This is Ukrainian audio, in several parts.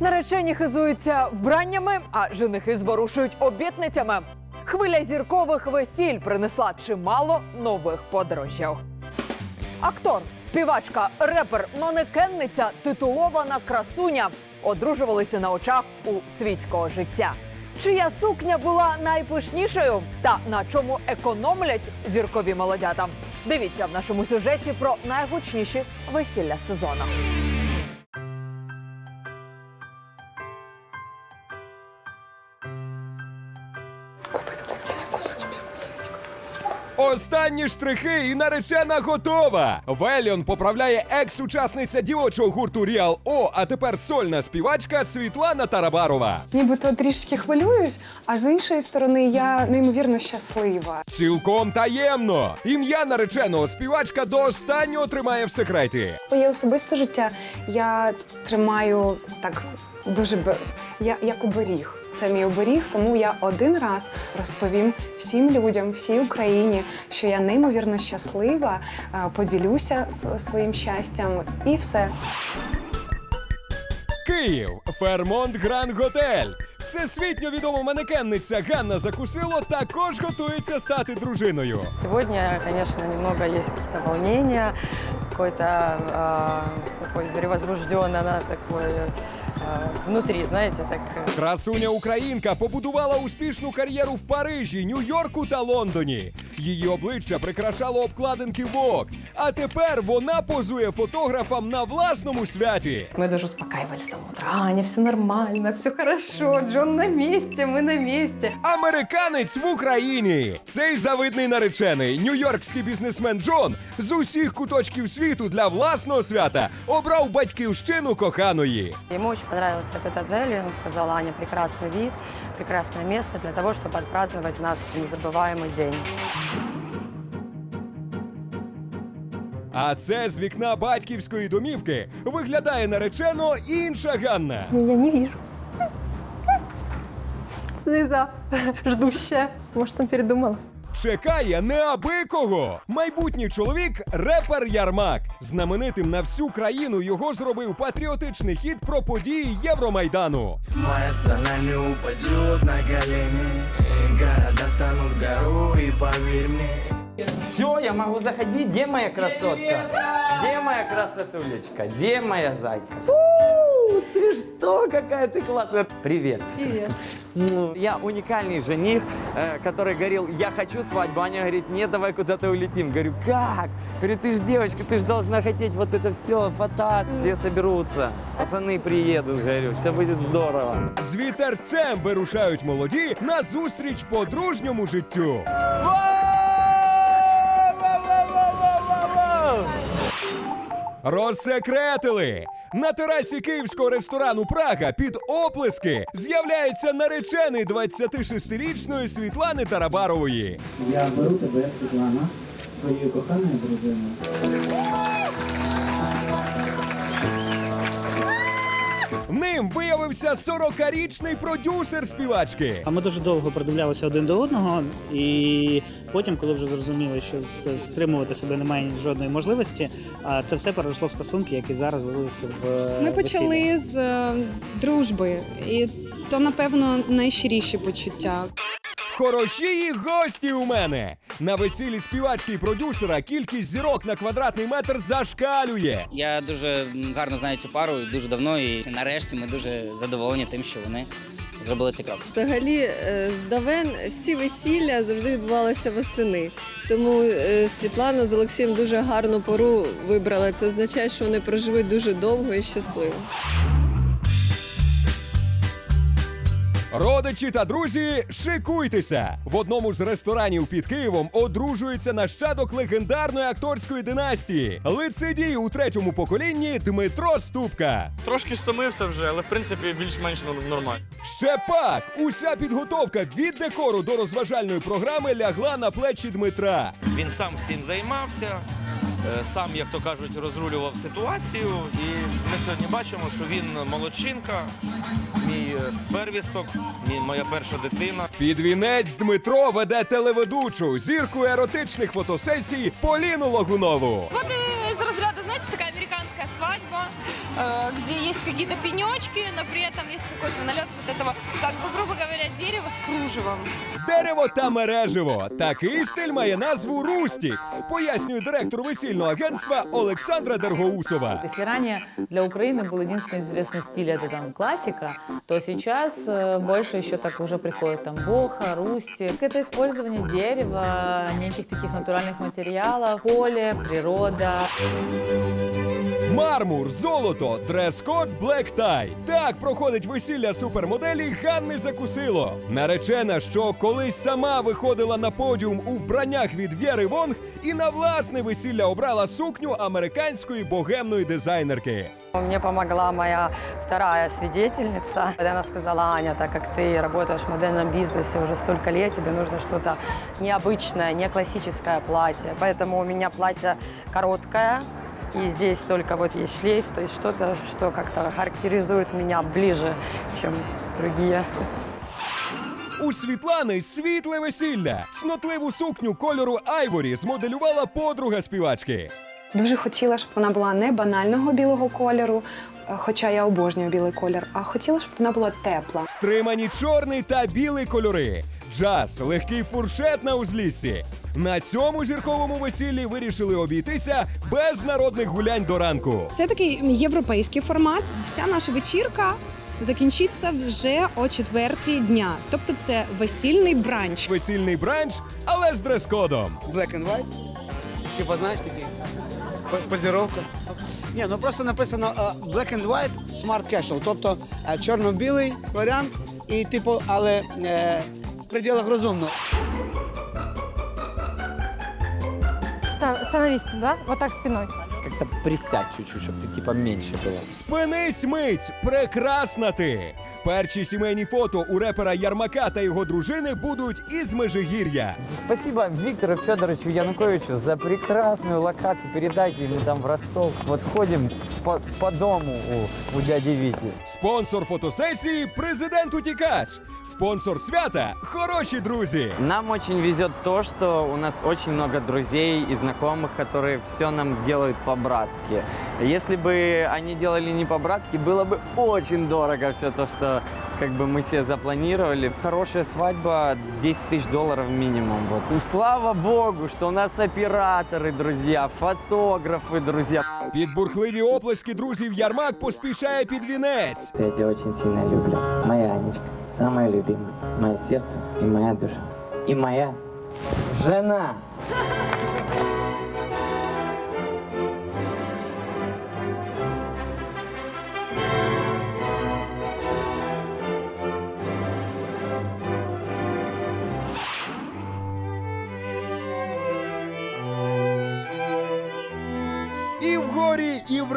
Наречені хизуються вбраннями, а женихи зворушують обітницями. Хвиля зіркових весіль принесла чимало нових подорожів. Актор, співачка, репер, манекенниця, титулована красуня одружувалися на очах у світського життя. Чия сукня була найпишнішою та на чому економлять зіркові молодята? Дивіться в нашому сюжеті про найгучніші весілля сезону. Останні штрихи і наречена готова. Вельон поправляє екс-учасниця дівочого гурту Ріал О, а тепер сольна співачка Світлана Тарабарова. Нібито трішки хвилююсь, а з іншої сторони я неймовірно щаслива. Цілком таємно. Ім'я нареченого співачка до останнього тримає в секреті. Своє особисте життя я тримаю так дуже б... я, як оберіг. Це мій оберіг, тому я один раз розповім всім людям, всій Україні, що я неймовірно щаслива, е, поділюся своїм щастям і все. Київ, Фермонт Гранд Готель. Всесвітньо відома манекенниця Ганна Закусило також готується стати дружиною. Сегодня, конечно, немного есть какие-то волнения, э, такой перевозбужденный, она такой э, внутри, знаете, так. э, Красуня українка побудувала успішну кар'єру в Парижі, Нью-Йорку та Лондоні. Її обличчя прикрашало обкладинки Vogue. А тепер вона позує фотографам на власному святі. Мы даже успокаивали с самого утра. Аня, все нормально, все хорошо, Джон на месте, мы на месте. Американець в Україні. Цей завидний наречений нью-йоркський бізнесмен Джон з усіх куточків світу для власного свята обрав батьківщину коханої. Ему очень понравился этот отель, и он сказал, Аня, прекрасный вид, прекрасное место для того, чтобы отпраздновать наш незабываемый день. А це з вікна батьківської домівки виглядає наречено інша Ганна. Я не вижу. Слеза ждущая. Может, он передумал? Чекає неабикого. Майбутній чоловік репер Ярмак. Знаменитим на всю країну його зробив патріотичний хіт про події Євромайдану. Моя страна не упадет на колени Города станут гору поверь мне Все, я могу заходить. Где моя красотка? Где моя красотулечка? Где моя зайка? У, Ты что, какая ты классная. Привет. Привет. Я уникальный жених, э, который говорил, я хочу свадьбу. Аня говорит, нет, давай куда-то улетим. Говорю, как? Говорю, ты ж девочка, ты ж должна хотеть вот это все, фотак, все соберутся. Пацаны приедут, говорю, все будет здорово. З вітерцем вирушають молоді на зустріч подружньому життю. Розсекретили! на терасі київського ресторану Прага під оплески з'являється наречений 26-річної Світлани Тарабарової. Я беру тебе, Світлана, своєю коханою дружиною. Ним виявився 40-річний продюсер співачки. А ми дуже довго придивлялися один до одного, і потім, коли вже зрозуміли, що все- стримувати себе немає жодної можливості, а це все перейшло в стосунки, які зараз вилися. в е, Ми почали з е, дружби, і то, напевно, найщиріші почуття. Хороші гості у мене на весіллі співачки і продюсера кількість зірок на квадратний метр зашкалює. Я дуже гарно знаю цю пару дуже давно. І нарешті ми дуже задоволені тим, що вони зробили цей крок. Взагалі, е, здавен всі весілля завжди відбувалися восени. Тому е, Світлана з Олексієм дуже гарну пору вибрала. Це означає, що вони проживуть дуже довго і щасливо. Родичі та друзі, шикуйтеся! В одному з ресторанів під Києвом одружується нащадок легендарної акторської династії. Лицедій у третьому поколінні Дмитро Ступка. Трошки стомився вже, але в принципі більш-менш нор- нормально. Ще пак, уся підготовка від декору до розважальної програми лягла на плечі Дмитра. Він сам всім займався, сам, як то кажуть, розрулював ситуацію. І ми сьогодні бачимо, що він молодчинка, мій е, первісток, мій, моя перша дитина. Під вінець Дмитро веде телеведучу зірку еротичних фотосесій Поліну Логунову. Вот из розряду, знаете, такая американская свадьба. э, где есть какие-то пенечки, но при этом есть какой-то налет вот этого, как бы, грубо говоря, дерева с кружевом. Дерево та мереживо. Такий стиль має назву Рустік, пояснює директор весільного агентства Олександра Дергоусова. Если ранее для Украины был единственный известный стиль это там классика, то сейчас э, больше еще так уже приходит там боха, рустик. Это использование дерева, неких таких натуральных материалов, поле, природа. Мармур, золото, дрес-код, блек-тай. Так проходить весілля супермоделі Ганни Закусило. Наречена, що колись сама виходила на подіум у вбраннях від Вєри Вонг і на власне весілля обрала сукню американської богемної дизайнерки. Мне помогла моя вторая свидетельница. Она сказала, Аня, так как ты работаешь в модельном бизнесе уже столько лет, тебе нужно что-то необычное, не классическое платье. Поэтому у меня платье короткое, и здесь только вот есть шлейф, то есть что-то, что как-то характеризует меня ближе, чем другие. У Світлани світле весілля. Цнотливу сукню кольору Айворі змоделювала подруга співачки. Дуже хотіла, щоб вона була не банального білого кольору, е, хоча я обожнюю білий колір, а хотіла, щоб вона була тепла. Стримані чорний та білий кольори. Джаз, легкий фуршет на узліссі. На цьому зірковому весіллі вирішили обійтися без народних гулянь до ранку. Це такий європейський формат. Вся наша вечірка закінчиться вже о четвертій дня. Тобто це весільний бранч. Весільний бранч, але з дрес-кодом. Black and white. Типа, знаєш, такий по- позіровка. Ні, ну просто написано е, Black and white smart casual, тобто е, чорно-білий варіант, і типу, але е, пределах розумно. Становись туда, вот так спиной Как-то присядь чуть-чуть, чтобы ты типа меньше было. Спинись мить! Прекрасна ти! Перші сімейні фото у репера Ярмака та його дружини будуть із Межигір'я. Спасибо Виктору Федоровичу Януковичу за прекрасную локацию. Передайте ему там в Ростов. Вот ходим по, по дому у, у дяди Вити. Спонсор фотосесії президент Утікач. Спонсор свята хороші друзі. Нам очень везет то, что у нас очень много друзей и знакомых, которые все нам делают по-братски. Если бы они делали не по-братски, было бы очень дорого все то, что как бы мы себе запланировали. Хорошая свадьба 10 тысяч долларов минимум. Вот. И слава богу, что у нас операторы, друзья, фотографы, друзья. Під бурхливі оплески друзів Ярмак поспішає під вінець. Я тебя очень сильно люблю. Моя Анечка, самая любимая. Мое сердце и моя душа. И моя жена.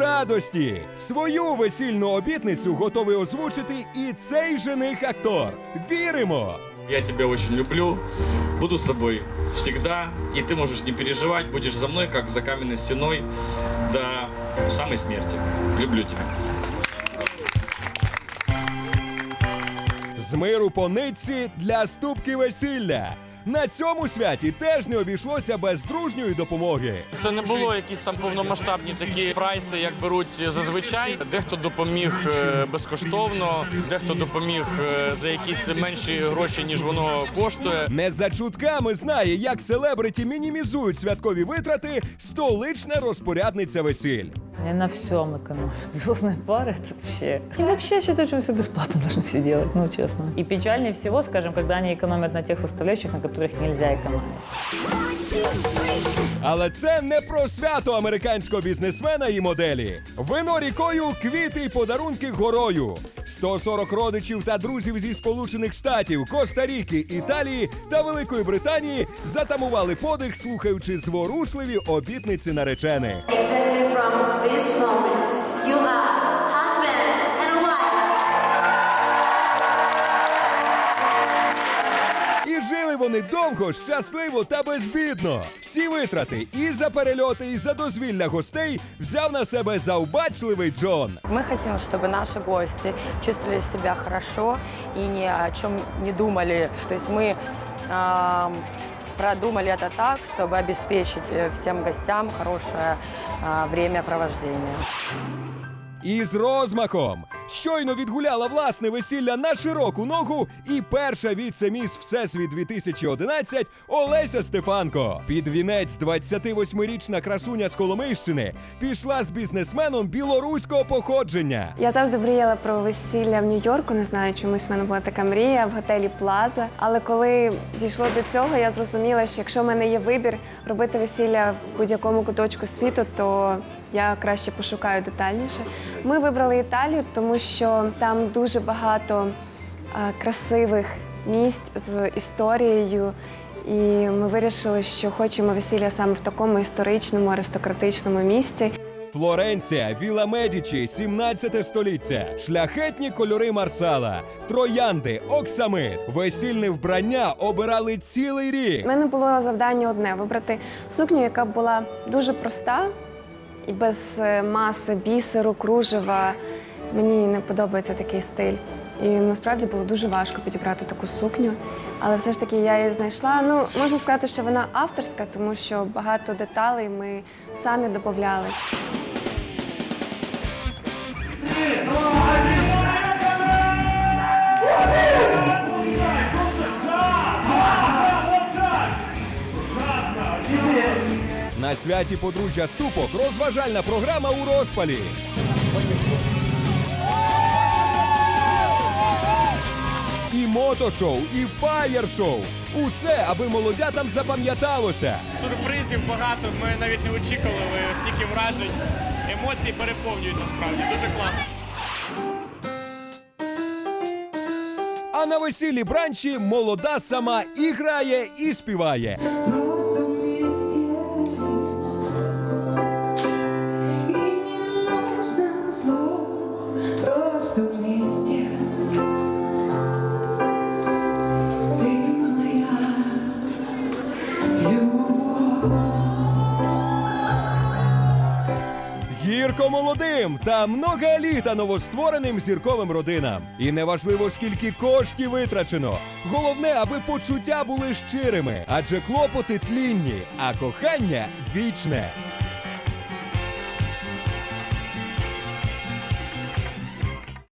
Радості. Свою весільну обітницю готовий озвучити і цей жених актор. Віримо! Я тебя очень люблю, буду с тобой всегда, и ты можешь не переживать, будешь за мной, как за каменной стеной, до самой смерти. Люблю тебя. З миру по нитці для ступки весілля. На цьому святі теж не обійшлося без дружньої допомоги. Це не було якісь там повномасштабні такі прайси, як беруть зазвичай. Дехто допоміг е, безкоштовно, дехто допоміг е, за якісь менші гроші, ніж воно коштує. Не за чутками знає, як селебриті мінімізують святкові витрати столична розпорядниця весіль. Они на всем экономят. Звездные пары это вообще. И вообще я считаю, что все бесплатно должны все делать, ну честно. И печальнее всего, скажем, когда они экономят на тех составляющих, на которых нельзя экономить. Але це не про свято американського бізнесмена і моделі. Вино рікою, квіти й подарунки горою. 140 родичів та друзів зі Сполучених Штатів, Коста-Ріки, Італії та Великої Британії затамували подих, слухаючи зворушливі обітниці наречених. Exactly from this moment, you are husband and wife. І жили вони довго, щасливо та безбідно. Всі витрати і за перельоти, і за дозвілля гостей взяв на себе завбачливий Джон. Мы хотим, чтобы наши гости чувствовали себя хорошо и ни о чем не думали. То есть мы ам, продумали это так, чтобы обеспечить э, всем гостям хорошее а, времяпровождение. І з розмахом. Щойно відгуляла власне весілля на широку ногу і перша віце-міс Всесвіт 2011 Олеся Стефанко. Під вінець 28-річна красуня з Коломийщини пішла з бізнесменом білоруського походження. Я завжди мріяла про весілля в Нью-Йорку. Не знаю, чомусь в мене була така мрія в готелі Плаза. Але коли дійшло до цього, я зрозуміла, що якщо в мене є вибір робити весілля в будь-якому куточку світу, то я краще пошукаю детальніше. Ми вибрали Італію, тому що там дуже багато красивих місць з історією. І ми вирішили, що хочемо весілля саме в такому історичному, аристократичному місці. Флоренція, Віла Медічі, 17 століття, шляхетні кольори Марсала, троянди, оксамит, весільне вбрання обирали цілий рік. У мене було завдання одне вибрати сукню, яка була дуже проста і без е, маси бісеру, кружева. Мені не подобається такий стиль. І насправді було дуже важко підібрати таку сукню. Але все ж таки я її знайшла. Ну, можна сказати, що вона авторська, тому що багато деталей ми самі додавали. На святі подружжя ступок розважальна програма у розпалі. І мотошоу, і фаєр-шоу. Усе, аби молодятам запам'яталося. Сюрпризів багато. Ми навіть не очікували стільки вражень. Емоції переповнюють насправді. Дуже класно. А на весіллі бранчі молода сама і грає, і співає. Гірко молодим та много літа новоствореним зірковим родинам. І неважливо, скільки коштів витрачено. Головне, аби почуття були щирими, адже клопоти тлінні, а кохання вічне.